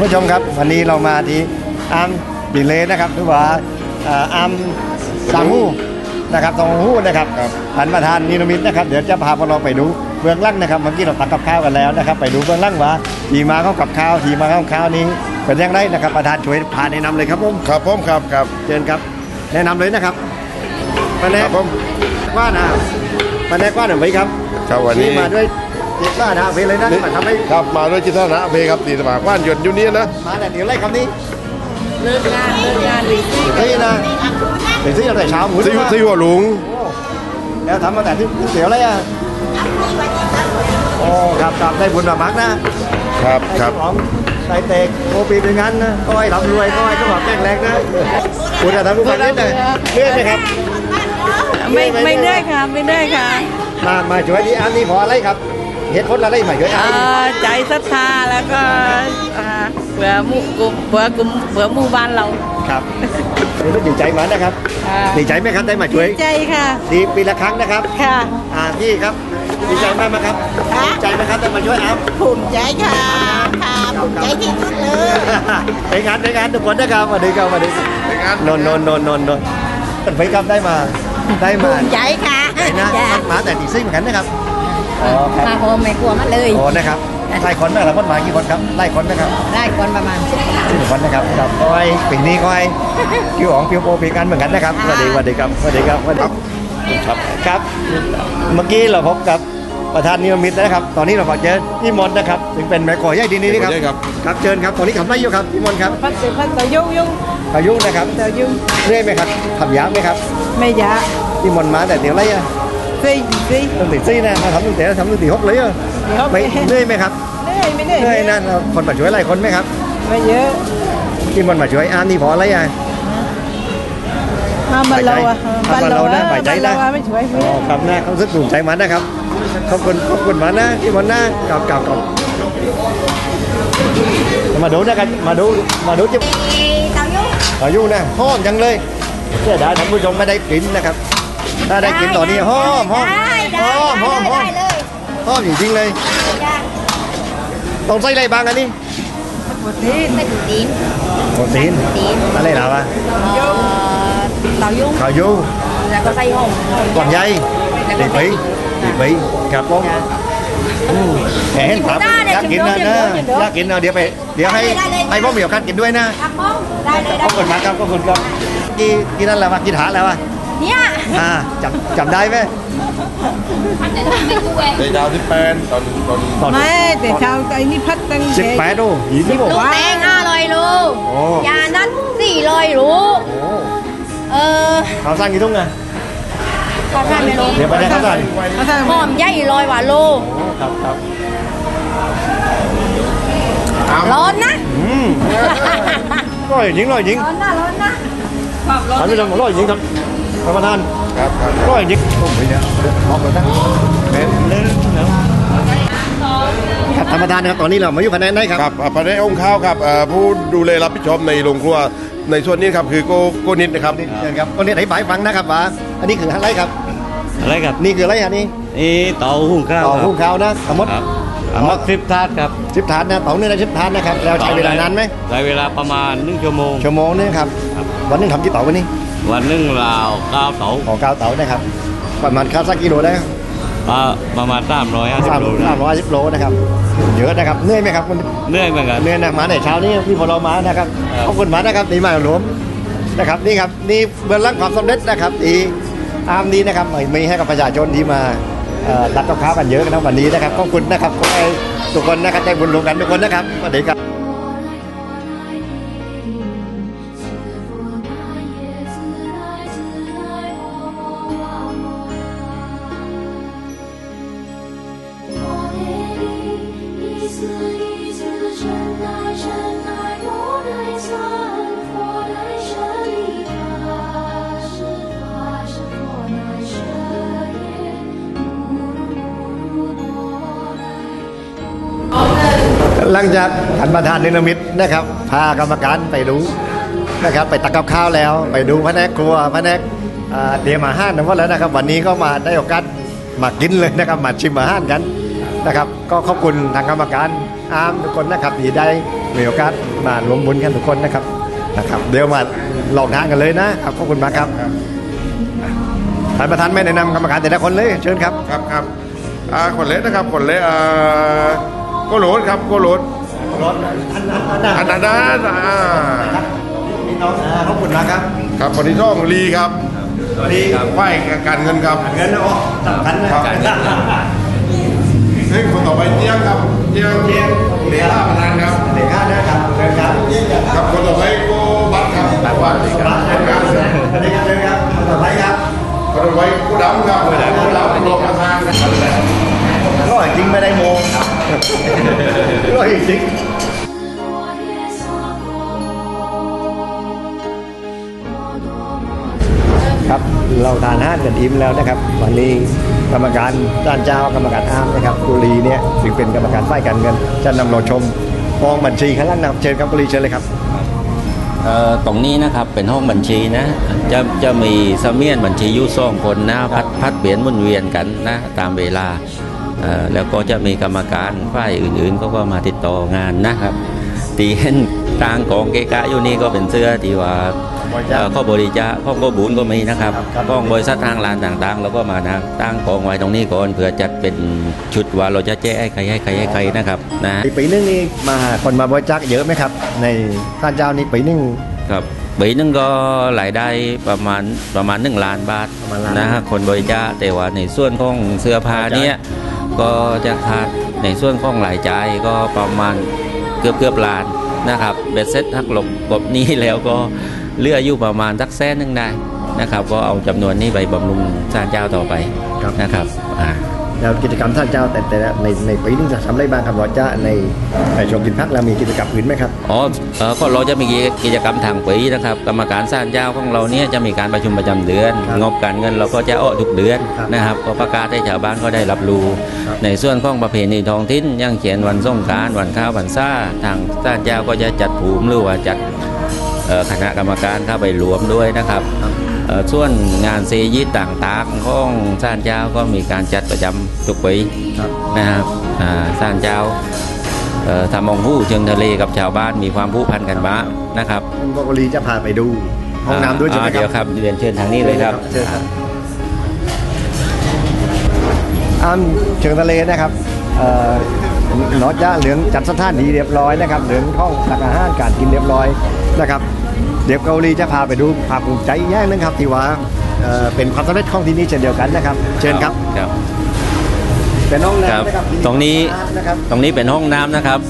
ผู้ชมครับวันนี้เรามาที่อัมบิเลนะครับหรือว่าเอ่ออัมสังหูนะครับตองหูนะครับครับท่านประธานนิรมิตนะครับเดี๋ยวจะพาพวกเราไปดูเบื้องหล่างนะครับเมื่อกี้เราตักกับข้าวกันแล้วนะครับ ไปดูเบื้องหล่างว่าทีมาเข้ากับข้าวทีมาเข้ากับข้าวนี้เป็นยังไงนะครับประธานช่วยพาแนะนำเลยครับผมครับผมครับครับเชิญครับ แนะนำเลยนะครับมาแนะครับผมว่านะมาแนะว่าหน่อยไหมครับครับวันนี้มาด้วยเจ็บว่านะเอาไปเลยนะมาทำให้ครับมาด้วยจิตนาเพครับตีสมากว่านหยดอยู่นี่นะมาแต่เดี๋ยวไล่คำนี้เลิกงานเลิกงานดีสิเฮ้ยนะเดี๋ยวซื้อตั้งแต่เช้าหมูที่ว่าที่หัวหลุงแล้วทำมาแต่ที่เสียวอะไรอะโอ้ครับครับได้บุญมามากนะครับครับของใส่เตกโอปีเป็นงั้นนะก็ให้ทำรวยก็ให้ก็บอกแกล้งแรงนะคุณจะทำลูกฟันนิดหน่อยเลื่อนไหมครับไม่ไม่เนื่อยค่ะไม่เนื่อยค่ะมามาช่วยที่อันนี้พออะไรครับ เหตุผลอะไรมาช่วยอันเอ่นี้อใจศรัทธาแล้วก็อ่าเผื่อหมู่กลุ่มเผื่อกลุ่มเผื่อหมู่บ้านเราครับเดี๋ยวต้องดีใจมานะครับค่ะดีใจไหมครับได้มาช่วยใจค่ะ ดีปีละครั้งนะครับค่ะอ่าพี่ครับดีใจมากไหมครับค่ะดีใจไหมครับได้มาช่วยอัพภูมิใจค่ะค่ะภูมิใจที่สุดเลยในงานในงานทุกคนนะครับสวัสดีครับสวัสดีครับในงานนนนนนนนนนนไปครับได้มาได้มาภูมิใจค่ะไหนนะจ้ะมาแต่ตีซี่เหมือนกันนะครับ อ๋อครับ มาโฮมไม่กลัวมาเลยโอ้นะครับไล่คนไหมล่ะคนหมายกี่คนครับไล่คนนะครับได้คนประมาณสิบสิบคนนะครับครับก็ให้ปีนี้ก็ให้พี่อ๋องพี่โปปีกันเหมือนกันนะครับสวัสดีสวัสดีครับสวัสดีครับสวัสดีครับครับเมื่อกี้เราพบกับประธานนิยมิตนะครับ ตอนนี้เราพอเจอพี่มนต์นะครับถึงเป็นแม่ขอใหญ่ดีนี้นะครับใช่ครับ ครับเชิญครับตอนนี้ขับไล่อยู่ครับพี่มนต์ครับพัดสิพัดต่อยุ่งยุ่งอายุนะครับต่อยุ่งเรื่อยไหมครับขับยาวไหมครับไม่ยะพี่มนต์มาแต่เดี๋ยวไรอะ สิสิตั้งแต่ซี่นะมาทำตั้งแต่ทำตั้งแต่หกเลยอะไม่เรื่อยไหมครับเหนื่อยไม่เหนื่อยเรื่อยนะคนมาช่วยอะไรคนไหมครับไม่เยอะพี่มนต์มาช่วยอ่านนี่พออะไรอะมาบ้านเราอะบ้านเรานะบ่ายใจนะบ้านเราอะไม่ช่วยอ๋อครับนะเขาสึกถูกใจมันนะครับขอบคุณขอบคุณมันนะพี่มนต์นะกลับกลับกลับมาดูนะครับมาดูมาดูจิ๊บอายุนะหอมจังเลยเสียดายท่านผู้ชมไม่ได้กินนะครับ ถ้าได้กินตอนนี้หอมหอมหอมหอมหอมหอมจริงๆเลยต้องใส่อะไรบ้างอันนี้ที่ไม่ถูกตีนโปรตีนอะไรล่ะวะเต่ายุ่งข้าวยูแล้วก็ไส้หงกล่องใหญ่ดีปีดีปีครับผมอืมแหมเห็นครับอยากกินนะนะอยากกินนะเดี๋ยวไป เดี๋ยวให้ให้พ่อเหมียวกันกินด้วยนะครับผมได้ได้ ขอบคุณมากครับขอบคุณครับกี่กี่นั่นแหละวะกี่ถาแล้ววะ เนี่ยอ่าจำจำได้ไหมในดาวที่แปนตอนตอนตอนไม่แต่ชาวไอ้นี่พัดตั้งสิบแปดโอ้ยี่สิบลูกโอ้แตงห้าร้อยลูกโอ้ยานั้นสี่ร้อยลูกโหเออเขาสร้างกี่ทุ่งอะข้าวท่านไม่ลงเดี๋ยวไปได้ครับท่านหอมใหญ่ลอยหวานโลครับครับร้อนนะอืมอร่อยจริงอร่อยจริงร้อนนะร้อนนะท่านผู้ชมอร่อยจริงครับ ท่านประธานครับครับอร่อยจริงโอ้ยเนี่ยมองไปนะเล่นเล่นครับท่านประธานครับตอนนี้เรามาอยู่ภายในไหนครับครับอ่าภายในองค์ข้าวครับอ่าผู้ดูแลรับผิดชอบในโรงครัวในส่วนนี้ครับคือโกโกนิดนะครับเชิญครับคนนี้อธิบายให้ฟังนะครับว่าอันนี้คืออะไรครับอะไรครับนี่คืออะไรอันนี้นี่เตาหุงข้าวต่อครับหุ้มข้าวนะสมมติครับอามักสิบถาดครับสิบถาดนะต่อเนื่องได้สิบถาดนะครับแล้วใช้เวลานานไหมใช้เวลาประมาณหนึ่งชั่วโมงชั่วโมงนึงครับวันหนึงทำกี่ต่อวันนี้ วันหนึ่งราวเก้าเตาของข้าวเต๋านะครับ ประมาณข้าวสักกิโลได้ครับอ่าประมาณสามร้อยห้าสิบสามโลสามร้อยสิบโลนะครับ เยอะนะครับ เหนื่อยไหมครับคุณเหนื่อยเหมือนกัน เหนื่อยนะมาในเช้านี้พี่พอเรามานะครับ ครับ ขอบคุณมากนะครับตีมาหลวมนะครับนี่ครับนี่เบื้องหลังความสำเร็จนะครับอีอามนี้นะครับมีให้กับประชาชนที่มาเอ่อรับกับข้าวกันเยอะนะวันนี้นะครับ ขอบคุณนะครับขอให้ทุกคนนะครับใจบุญรวมกันทุกคนนะครับสวัสดีครับ ลังจากท่านประธานนิรมิตนะครับ พากรรมการไปดูนะครับ ไปตักกับข้าวแล้ว ไปดูแผนกครัวแผนกเตรียมอาหารทั้งหมดแล้วนะครับ วันนี้ก็มาได้โอกาสมากินเลยนะครับ มาชิมอาหารกันนะครับ ก็ขอบคุณทางกรรมการอามทุกคนนะครับที่ได้มีโอกาสมารวมบุญกันทุกคนนะครับนะครับ เดี๋ยวมาลองทานกันเลยนะครับขอบคุณมากครับท่านประธานไม่แนะนำกรรมการแต่ละคนเลยเชิญครับครับครับคนเล็กนะครับคนเล็กอ่า โกโหลดครับโกโหลดอันนั้นนะอ่าพี่น้องขอบคุณมากครับ ครับคนที่ช่องลีครับสวัสดีครับไหวการเงินครับเงินออกสำคัญนะครับเฮ้ยคนต่อไปเจียงครับเจียงเจียงเลขาประธานครับเด็กข้านะครับเดินครับครับคนต่อไปโกบัตครับบัตรวัดครับคนงานสวัสดีครับเดินครับต่อไปครับคนต่อไปกูดำครับกูดำกูดำรองประธานครับ ร่อยจริงไม่ได้โมอร่อยจริงครับเราทานห้ารกันอิ่มแล้วนะครับ วันนี้กรรมการด้านเจ้ากรรมการอ้ามนะครับกุลีเนี่ยถึงเป็นกรรมการฝ่ายการเงินจะนำเราชมกองบัญชีข้างล่างนำเชิญครับกุลีเชิญเลยครับตรงนี้นะครับเป็นห้องบัญชีนะจะจะมีสมียนบัญชียุ่ซ่องคนนะพัดพัดเปลี่ยนมุนเวียนกันนะตามเวลา แล้วก็จะมีกรรมการฝ่ายอื่นๆเขาก็มาติดต่องานนะครับตีเห็นต่างของเกกะอยู่นี่ก็เป็นเสื้อที่ว่าบริจาคเอ่อข้อบริจาคข้อก็บุญก็มีนะครับครับข้องบริษัททางร้านต่างๆ แล้วก็มานะตั้งกองไว้ตรงนี้ก่อนเพื่อจัดเป็นชุดว่าเราจะแจ้ให้ใครให้ใครให้ใครนะครับนะปีปีนึงนี่มาคนมาบริจาคเยอะไหมครับ ในท่านเจ้านี่ปีนึงครับปีนึงก็รายได้ประมาณประมาณหนึ่งล้านบาทประมาณล้านนะฮะคนบริจาคแต่ว่าในส่วนของเสื้อผ้าเนี้ย ก็จะขาดในส่วนของรายจ่ายก็ประมาณเกือบเกือบล้านนะครับเบ็ดเซ็ตหักหลบกบนี้แล้วก็เลืออยู่ประมาณสักแสนหนึ่งได้นะครับ ก็เอาจำนวนนี้ไปบำรุงสร้างเจ้าต่อไปนะครับอ่า แล้วกิจกรรมท่านเจ้าแต่แต่ละในในปีนึงจะทำอะไรบ้างครับบริจาคในในชมกินพักแล้วมีกิจกรรมอื่นไหมครับอ๋อเอ่อก็เราจะมีกิจกรรมทางปีนะครับ กรรมการสร้างเจ้าของเราเนี่ยจะมีการประชุมประจำเดือนครับงบการเงินเราก็จะออกทุกเดือนครับนะครับก็ประกาศให้ชาวบ้านก็ได้รับรู้ครับในส่วนของประเพณีท้องถิ่นอย่างเขียนวันสงกรารวันข้าววันซ่าทางสร้างเจ้าก็จะจัดผูมหรือว่าจัดเอ่อคณะกรรมการเข้าไปรวมด้วยนะครับเอ่อ ส่วนงานเซยิตต่างๆของสร้างเจ้าก็มีการจัดประจำทุกปีครับนะครับอ่าสร้างเจ้าเอ่อทำมองผู้เชิงทะเลกับชาวบ้านมีความผูกพันกันบ้างนะครับคุณกุลีจะพาไปดูห้องน้ำด้วยใช่ไหมอ่าคเดี๋ยวรับครับเรียนเชิญทางนี้เลยครับเชิญครับอ้ามเชิงทะเลนะครับเอ่อนอกจากเหลืองจัดสถานที่เรียบร้อยนะครับเหลืองห้องตักอาหารการกินเรียบร้อยนะครับ เดี๋ยวเกาหลีจะพาไปดูภาพภูมิใจแย่งนึงครับที่ว่าเอ่อเป็นความสำเร็จของที่นี่เช่นเดียวกันนะครับ เชิญครับครับ เป็นห้องครับน้ำนะครับตรงนี้ นะครับตรงนี้เป็นห้องน้ำนะครับ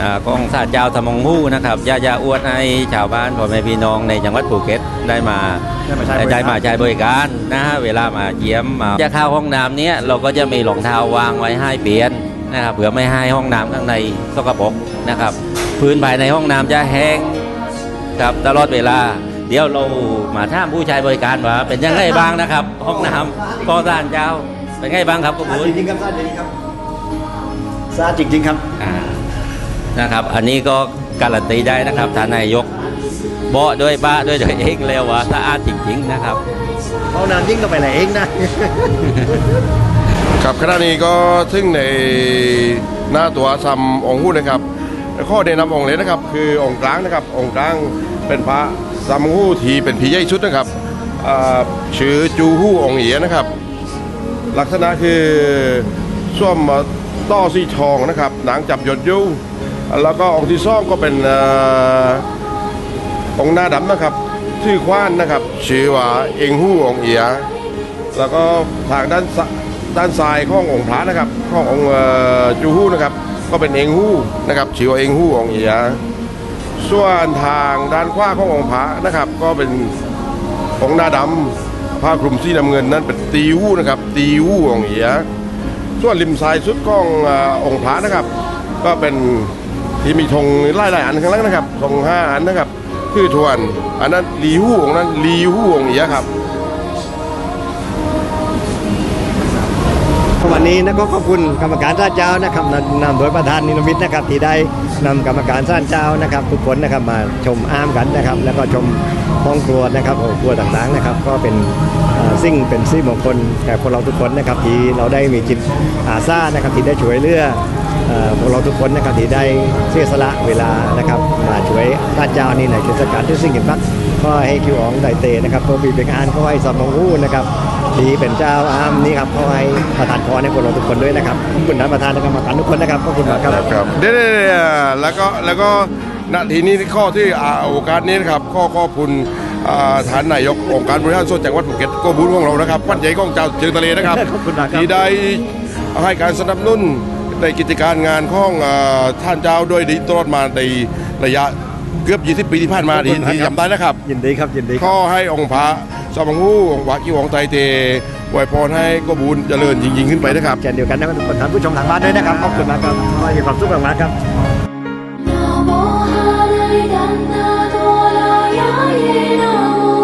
อ่าของศาลเจ้าธรรมงหู้นะครับยายาอวดให้ชาวบ้านพ่อแม่พี่น้องในจังหวัดภูเก็ตได้มา ได้มาใช้บริการได้มาใช้บริการนะฮะเวลามาเยี่ยมมาจะเข้าห้องน้ำเนี้ยเราก็จะมีรองเท้าวางไว้ให้เปลี่ยนนะครับเผื่อไม่ให้ห้องน้ำข้างในสกปรกนะครับ พื้นภายในห้องน้ำจะแห้ง ครับ ตลอดเวลา เดี๋ยวเรามาท่ามผู้ใช้บริการว่า เป็นยังไงบ้างนะครับ ห้องน้ำก็ด้านเจ้า เป็นไงบ้างครับคุณสะอาบุดญจริงๆครับสะอาดจริงๆครับสะอาดจริงๆครับอ่านะครับ อันนี้ก็การันตีได้นะครับท่านนายกเบาะด้วยบ้าด้วยตัวเองแล้วว่าสะอาดจริงๆนะครับห้องน้ำยิ่งก็ไปไหนเองนะครับขณะนี้ก็ซึ่งในหน้าตัวซัมองค์หู้นะครับ ข้อแนะนำองค์เลยนะครับ คือองค์กลางนะครับ องค์กลางเป็นพระซัมหู้ทีเป็นผีใหญ่ชุดนะครับชื่อจูหู้องเอียนะครับ ลักษณะคือส้วมต้อสีทองนะครับ หนังจับหยดยู่แล้วก็องค์ที่ซ่องก็เป็นอองค์หน้าดำนะครับชื่อควานนะครับชื่อว่าเองหู้องเอีย แล้วก็ทางด้านด้านซ้ายข้ององค์พระนะครับข้ององค์จูฮู้นะครับ ก็เป็นเองฮู้นะครับชื่อว่าเองฮู้องเอียส่วนทางด้านขวาขององค์พระนะครับ ก็เป็นองค์หน้าดำผ้าคลุมสีน้ำเงินนั้นเป็นตีวู้นะครับ ตีวู้องเอียส่วนริมซ้ายสุดของอ่องค์พระนะครับ ก็เป็นที่มีธงไล่ๆอันข้างล่างนะครับธงห้าอันนะครับ คือทวน อันนั้นลีฮู้องนั้นลีฮู้องเอียครับ วันนี้นะก็ขอบคุณกรรมการท่านเจ้านะครับนำโดยประธานนิรมิตนะครับที่ได้นำกรรมการท่านเจ้านะครับ ทุกคนนะครับมาชมอ้ามกันนะครับ แล้วก็ชมห้องครัวนะครับห้องครัวต่างๆนะครับ ก็เป็นสิ่งเป็นสิ่งมงคลแก่พวกเราทุกคนนะครับที่เราได้มีจิตอาสานะครับที่ได้ช่วยเหลือพวกเราทุกคนนะครับที่ได้เสียสละเวลานะครับมาช่วยท่านเจ้านี่ในเทศกาลที่สิ่งเห็นพักก็ให้คิวอ๋องไดเตนะครับก็มีเป็นงานก็ให้สอบมงหู้นะครับ ดีเป็นเจ้าอามนี่ครับขอให้ประธานพรให้พวกเราทุกคนด้วยนะครับขอบคุณท่านประธานและกรรมการทุกคนนะครับขอบคุณมากครับครับเดี๋ยวๆๆแล้วก็แล้วก็นาทีนี้ข้อที่อ่าโอกาสนี้นะครับข้อขอบคุณอ่าฐานนายกองค์การบริหารส่วนจังหวัดภูเก็ตก็บุญของเรานะครับวัดใหญ่ของเจ้าเชิงทะเลนะครับขอบคุณมากครับที่ได้ให้การสนับสนุนในกิจการงานของอ่าท่านเจ้าด้วยดีตลอดมาในระยะ เกือบ20ปีที่ผ่านมาที่ที่จำได้นะครับ ยินดีครับยินดีข้อให้องค์พระสมังหูองค์พระกิวองไทยเทอวพรให้ก็บุญเจริญยิ่งๆขึ้นไปนะครับ เช่นเดียวกันนะครับบคุท่านผู้ชมทางบ้านด้วยนะครับขอบคุณมากครับขอให้ความสุขมากๆครับ नमो हरै दन्तादोरायाय नमो